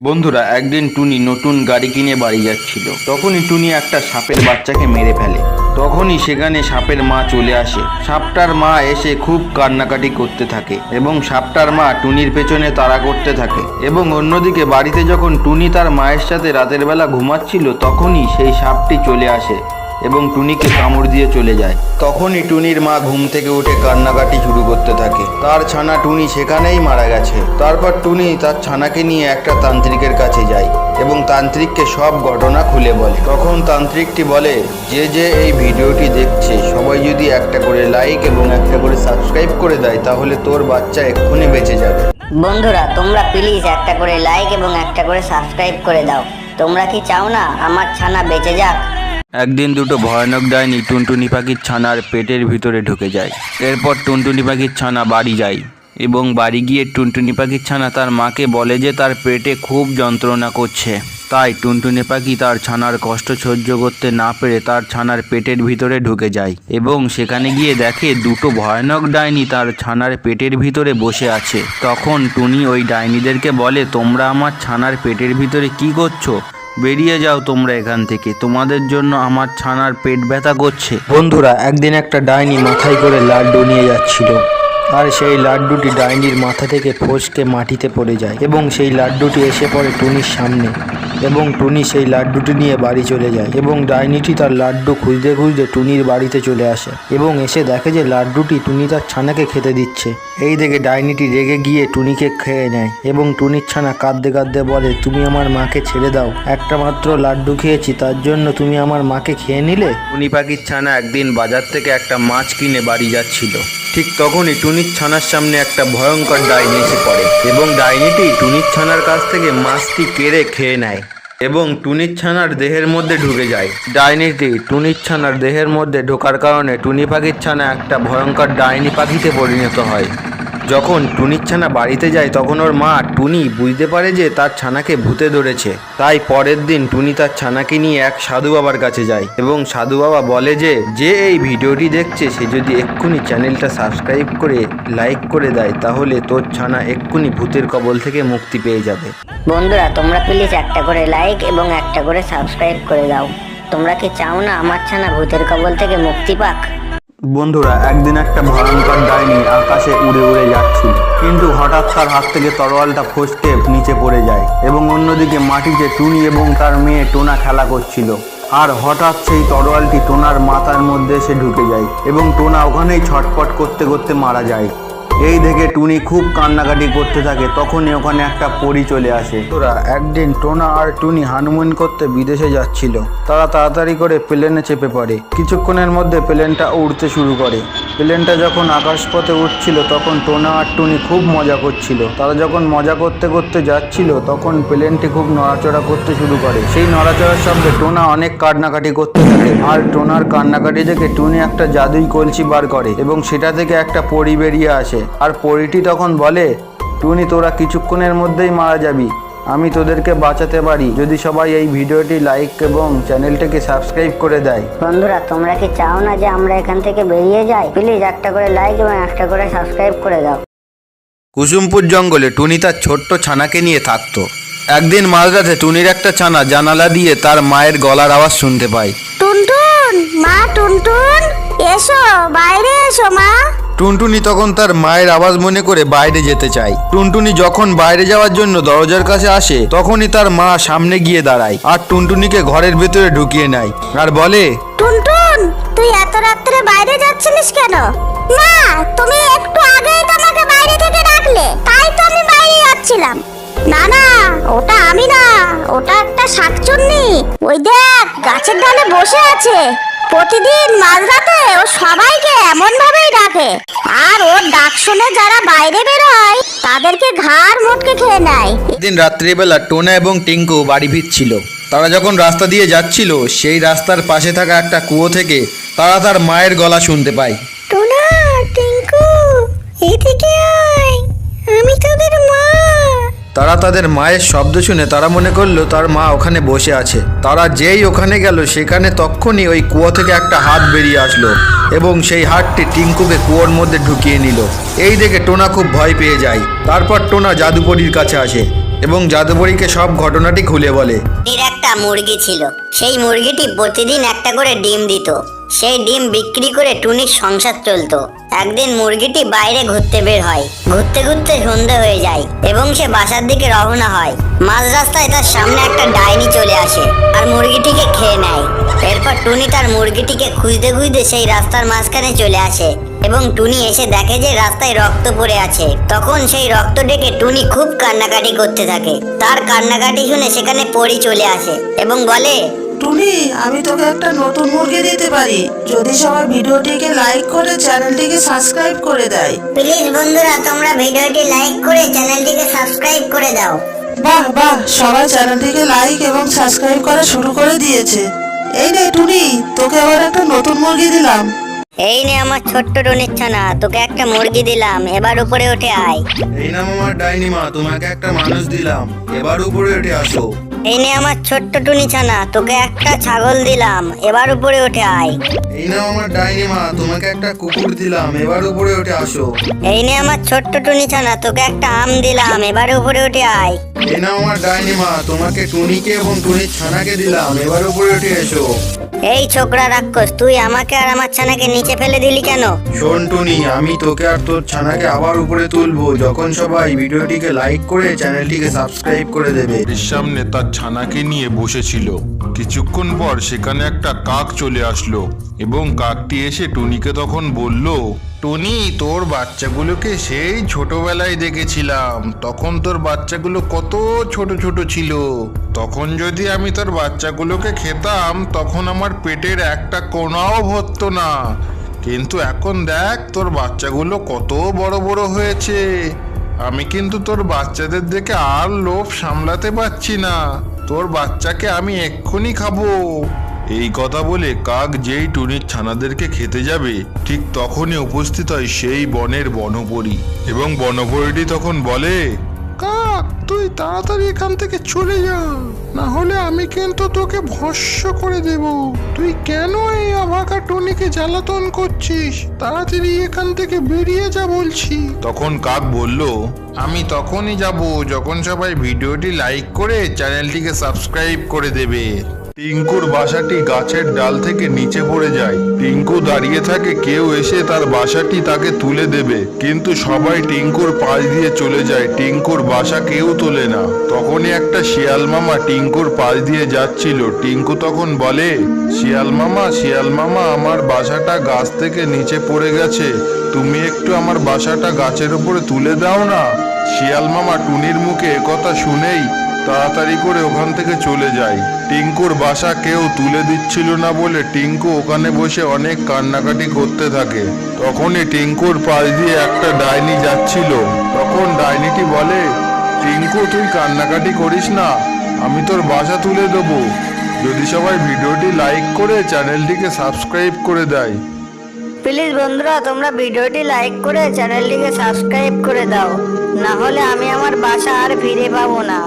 বন্ধুরা, একদিন টুনি নতুন গাড়ি কিনে বাড়ি যাচ্ছিল। তখনই টুনি একটা সাপের বাচ্চাকে মেরে ফেলে। তখনই সেখানে সাপের মা চলে আসে। সাপটার মা এসে খুব কান্নাকাটি করতে থাকে এবং সাপটার মা টুনির পেছনে তাড়া করতে থাকে এবং অন্যদিকে বাড়িতে যখন টুনি তার মায়ের সাথে রাতের বেলা ঘুমাচ্ছিল, তখনই সেই সাপটি চলে আসে। এবং টুনিকে কামড় দিয়ে চলে যায়। তখনই টুনির মা ঘুম থেকে উঠে কান্নাকাটি শুরু করতে থাকে। তার ছানা টুনি সেখানেই মারা গেছে। তারপর টুনি তার ছানাকে নিয়ে একটা তান্ত্রিকের কাছে যায় এবং তান্ত্রিককে সব ঘটনা খুলে বলে। তখন তান্ত্রিকটি বলে, যে যে এই ভিডিওটি দেখছে, সবাই যদি একটা করে লাইক এবং একটা করে সাবস্ক্রাইব করে দেয়, তাহলে তোর বাচ্চা এক্ষুনি বেঁচে যাবে। বন্ধুরা, তোমরা প্লিজ একটা করে লাইক এবং একটা করে সাবস্ক্রাইব করে দাও। তোমরা কি চাও না আমার ছানা বেঁচে যাক? একদিন দুটো ভয়ানক ডাইনি টুনটুনি পাখির ছানার পেটের ভিতরে ঢুকে যায়। এরপর টুনটুনি পাখির ছানা বাড়ি যায় এবং বাড়ি গিয়ে টুনটুনি পাখির ছানা তার মাকে বলে যে তার পেটে খুব যন্ত্রণা করছে। তাই টুনটুনি পাখি তার ছানার কষ্ট সহ্য করতে না পেরে তার ছানার পেটের ভিতরে ঢুকে যায় এবং সেখানে গিয়ে দেখে দুটো ভয়ানক ডাইনি তার ছানার পেটের ভিতরে বসে আছে। তখন টুনি ওই ডাইনিদেরকে বলে, তোমরা আমার ছানার পেটের ভিতরে কি করছ? বেরিয়ে যাও তোমরা এখান থেকে। তোমাদের জন্য আমার ছানার পেট ব্যথা করছে। বন্ধুরা, একদিন একটা ডাইনি মাথায় করে লাড্ডু নিয়ে যাচ্ছিল। আর সেই লাড্ডুটি ডাইনির মাথা থেকে ফসকে মাটিতে পড়ে যায় এবং সেই লাড্ডুটি এসে পড়ে টুনির সামনে। এবং টুনি সেই লাড্ডুটি নিয়ে বাড়ি চলে যায় এবং ডাইনিটি তার লাড্ডু খুঁজতে খুঁজতে টুনির বাড়িতে চলে আসে এবং এসে দেখে যে লাড্ডুটি টুনি তার ছানাকে খেতে দিচ্ছে। এই দেখে ডাইনিটি রেগে গিয়ে টুনিকে খেয়ে নেয় এবং টুনির ছানা কাঁদতে কাঁদতে বলে, তুমি আমার মাকে ছেড়ে দাও। একটা মাত্র লাড্ডু খেয়েছি, তার জন্য তুমি আমার মাকে খেয়ে নিলে? টুনি পাখির ছানা একদিন বাজার থেকে একটা মাছ কিনে বাড়ি যাচ্ছিল। ঠিক তখনই টুনির ছানার সামনে একটা ভয়ঙ্কর ডাইনি এসে পড়ে এবং ডাইনিটি টুনির ছানার কাছ থেকে মাছটি কেড়ে খেয়ে নেয় এবং টুনির ছানার দেহের মধ্যে ঢুকে যায়। ডাইনিটি টুনির ছানার দেহের মধ্যে ঢোকার কারণে টুনি পাখির ছানা একটা ভয়ঙ্কর ডাইনি পাখিতে পরিণত হয়। যখন টুনির ছানা বাড়িতে যায়, তখন ওর মা টুনি বুঝতে পারে যে তার ছানাকে ভূতে ধরেছে। তাই পরের দিন টুনি তার ছানাকে নিয়ে এক সাধু বাবার কাছে যায় এবং সাধু বাবা বলে যে যে এই ভিডিওটি দেখছে, সে যদি এক্ষুনি চ্যানেলটা সাবস্ক্রাইব করে, লাইক করে দেয়, তাহলে তোর ছানা এক্ষুনি ভূতের কবল থেকে মুক্তি পেয়ে যাবে। বন্ধুরা, তোমরা প্লিজ একটা করে লাইক এবং একটা করে সাবস্ক্রাইব করে দাও। তোমরা কি চাও না আমার ছানা ভূতের কবল থেকে মুক্তি পাক? বন্ধুরা, একদিন একটা ভয়ঙ্কর ডাইনি আকাশে উড়ে উড়ে যাচ্ছিল। কিন্তু হঠাৎ তার হাত থেকে তরোয়ালটা ফসকে নিচে পড়ে যায় এবং অন্যদিকে মাটিতে টুনি এবং তার মেয়ে টোনা খেলা করছিল। আর হঠাৎ সেই তরোয়ালটি টোনার মাথার মধ্যে এসে ঢুকে যায় এবং টোনা ওখানেই ছটপট করতে করতে মারা যায়। এই দেখে টুনি খুব কান্নাকাটি করতে থাকে, তখনই ওখানে একটা পরি চলে আসে। তোরা একদিন টোনা আর টুনি হানুমান করতে বিদেশে যাচ্ছিল। তারা তাড়াতাড়ি করে প্লেনে চেপে পড়ে। কিছুক্ষণের মধ্যে প্লেনটা উড়তে শুরু করে। প্লেনটা যখন আকাশপথে উঠছিল, তখন টোনা আর টুনি খুব মজা করছিল। তারা যখন মজা করতে করতে যাচ্ছিল, তখন প্লেনটি খুব নড়াচড়া করতে শুরু করে। সেই নড়াচড়ার শব্দে টোনা অনেক কান্নাকাটি করতে থাকে। আর টোনার কান্নাকাটি দেখে টুনি একটা জাদুই কলসি বার করে এবং সেটা থেকে একটা পরি বেরিয়ে আসে। আর পরিটি তখন বলে, টুনি, তোরা কিছুক্ষণের মধ্যেই মারা যাবি। আমি তোদেরকে বাঁচাতে পারি। যদি সবাই এই ভিডিওটি লাইক এবং চ্যানেলটাকে সাবস্ক্রাইব করে দেয়। বন্ধুরা তোমরা কি চাও না যে আমরা এখান থেকে বেরিয়ে যাই? প্লিজ একটা করে লাইক এবং একটা করে সাবস্ক্রাইব করে দাও। কুসুমপুর জঙ্গলে টুনি তার ছোট্ট ছানাকে নিয়ে থাকতো। একদিন মাঝরাতে টুনির একটা ছানা জানালা দিয়ে তার মায়ের গলার আওয়াজ শুনতে পায়। টুনটুন! মা টুনটুন এসো বাইরে এসো মা। টুনটুনি তখন তার মায়ের আওয়াজ মনে করে বাইরে যেতে চায়। টুনটুনি যখন বাইরে যাওয়ার জন্য দরজার কাছে আসে তখনই তার মা সামনে গিয়ে দাঁড়ায় আর টুনটুনিকে ঘরের ভেতরে ঢুকিয়ে নেয় আর বলে টুনটুন তুই এত রাত্রে বাইরে যাচ্ছিলিস কেন? মা তুমি একটু আগেই তো আমাকে বাইরে থেকে ডাকলে তাই তো আমি বাইরে যাচ্ছিলাম। না না ওটা আমি না ওটা একটা শাকচুন্নি। ওই দেখ গাছের ডালে বসে আছে। প্রতিদিন মাঝরাতে ও সবাইকে এমন ভাবেই ডাকে। আর ওর ডাক শুনে যারা বাইরে বেরোয় তাদেরকে ঘাড় মোটকে খেয়ে নেয়। একদিন রাত্রিবেলা টোনা এবং টিঙ্কু বাড়ি ফিরছিল। তারা যখন রাস্তা দিয়ে যাচ্ছিল সেই রাস্তার পাশে থাকা একটা কুয়ো থেকে তারা তার মায়ের গলা শুনতে পায়। টোনা টিঙ্কু এদিকে আয়। আমি তোদের মা তারা তাদের মায়ের শব্দ শুনে তারা মনে করল তার মা ওখানে বসে আছে। তারা যেই ওখানে গেল, সেখানে তক্ষুনি ওই কুয়ো থেকে একটা হাত বেরিয়ে আসলো এবং সেই হাতটি টিঙ্কুকে কুয়োর মধ্যে ঢুকিয়ে নিল। এই দেখে টোনা খুব ভয় পেয়ে যায়। তারপর টোনা জাদুপরির কাছে আসে এবং জাদুপরীকে সব ঘটনাটি খুলে বলে। এর একটা মুরগি ছিল। সেই মুরগিটি প্রতিদিন একটা করে ডিম দিত। সেই ডিম বিক্রি করে টুনির সংসার চলতো। একদিন মুরগিটি বাইরে ঘুরতে বের হয়। ঘুরতে ঘুরতে সন্ধে হয়ে যায় এবং সে বাসার দিকে রওনা হয়। মাঝ রাস্তায় তার সামনে একটা ডাইনি চলে আসে আর মুরগিটিকে খেয়ে নেয়। এরপর টুনি তার মুরগিটিকে খুঁজতে খুঁজতে সেই রাস্তার মাঝখানে চলে আসে এবং টুনি এসে দেখে যে রাস্তায় রক্ত পড়ে আছে। তখন সেই রক্ত ডেকে টুনি খুব কান্নাকাটি করতে থাকে। তার কান্নাকাটি শুনে সেখানে পরি চলে আসে এবং বলে টুনি আমি তোকে একটা নতুন মুরগি দিতে পারি। যদি সবাই ভিডিওটিকে লাইক করে চ্যানেলটিকে সাবস্ক্রাইব করে দেয়। প্লিজ বন্ধুরা তোমরা ভিডিওটি লাইক করে চ্যানেলটিকে সাবস্ক্রাইব করে দাও। বাহ বাহ সবাই চ্যানেলটিকে লাইক এবং সাবস্ক্রাইব করা শুরু করে দিয়েছে। এই রে টুনি তোকে আবার একটা নতুন মুরগি দিলাম। এই নে আমার ছোট্ট টুনির ছানা তোকে একটা মুরগি দিলাম। এবার উপরে উঠে আয়। এই নাম আমার ডাইনি মা তোমাকে একটা মানুষ দিলাম। এবার উপরে উঠে আসো। এই নে আমার ছোট্ট টুনি ছানা তোকে একটা ছাগল দিলাম এবার উপরে উঠে আয়। এই নাম আমার ডাইনি মা তোমাকে একটা কুকুর দিলাম এবার উপরে উঠে আসো। এই নে আমার ছোট্ট টুনি ছানা তোকে একটা আম দিলাম এবার উপরে উঠে আয়। এই নাম আমার ডাইনি মা তোমাকে টুনিকে এবং টুনির ছানাকে দিলাম এবার উপরে উঠে এসো। এই ছোকরা রাক্ষস তুই আমাকে আর আমার ছানাকে নিচে ফেলে দিলি কেন? শোন টুনি আমি তোকে আর তোর ছানাকে আবার উপরে তুলবো। যখন সবাই ভিডিওটিকে লাইক করে চ্যানেলটিকে সাবস্ক্রাইব করে দেবে। বাড়ির সামনে তার ছানাকে নিয়ে বসেছিল। কিছুক্ষণ পর সেখানে একটা কাক চলে আসলো এবং কাকটি এসে টুনিকে তখন বলল টুনি, তোর বাচ্চাগুলোকে সেই ছোটবেলায় দেখেছিলাম। তখন তোর বাচ্চাগুলো কত ছোট ছোট ছিল। তখন যদি আমি তোর বাচ্চাগুলোকে খেতাম, তখন আমার পেটের একটা কোনাও ভরতো না। কিন্তু এখন দেখ, তোর বাচ্চাগুলো কত বড় বড় হয়েছে। আমি কিন্তু তোর বাচ্চাদের দেখে আর লোভ সামলাতে পারছি না। তোর বাচ্চাকে আমি এক্ষুনি খাব। এই কথা বলে কাক যেই টুনির ছানাদেরকে খেতে যাবে ঠিক তখনই উপস্থিত হয় সেই বনের বনপরী। এবং বনপরীটি তখন বলে কাক তুই তাড়াতাড়ি এখান থেকে চলে যা না হলে আমি কিন্তু তোকে ভস্য করে দেব। তুই কেন এই অভাগা টনিকে জ্বালাতন করছিস? তাড়াতাড়ি এখান থেকে বেরিয়ে যা বলছি। তখন কাক বলল আমি তখনই যাব যখন সবাই ভিডিওটি লাইক করে চ্যানেলটিকে সাবস্ক্রাইব করে দেবে। টিঙ্কুর বাসাটি গাছের ডাল থেকে নিচে পড়ে যায়। টিঙ্কু দাঁড়িয়ে থাকে, কেউ এসে তার বাসাটি তাকে তুলে দেবে। কিন্তু সবাই টিঙ্কুর পাশ দিয়ে চলে যায়। টিঙ্কুর বাসা কেউ তোলে না। তখনই একটা শিয়াল মামা টিঙ্কুর পাশ দিয়ে যাচ্ছিল। টিঙ্কু তখন বলে, শিয়াল মামা শিয়াল মামা, আমার বাসাটা গাছ থেকে নিচে পড়ে গেছে। তুমি একটু আমার বাসাটা গাছের উপরে তুলে দাও না? শিয়াল মামা টুনির মুখে একথা শুনেই তাড়াতাড়ি করে ওখান থেকে চলে যায় টিঙ্কুর বাসা কেউ তুলে দিচ্ছিল না বলে টিঙ্কু ওখানে বসে অনেক কান্নাকাটি করতে থাকে। তখনই টিঙ্কুর পাশ দিয়ে একটা ডাইনি যাচ্ছিল। তখন ডাইনিটি বলে, টিঙ্কু, তুই কান্নাকাটি করিস না, আমি তোর বাসা তুলে দেবো। যদি সবাই ভিডিওটি লাইক করে চ্যানেলটিকে সাবস্ক্রাইব করে দেয়। প্লিজ বন্ধুরা, তোমরা ভিডিওটি লাইক করে চ্যানেলটিকে সাবস্ক্রাইব করে দাও। না হলে আমি আমার বাসা আর ফিরে পাবো না।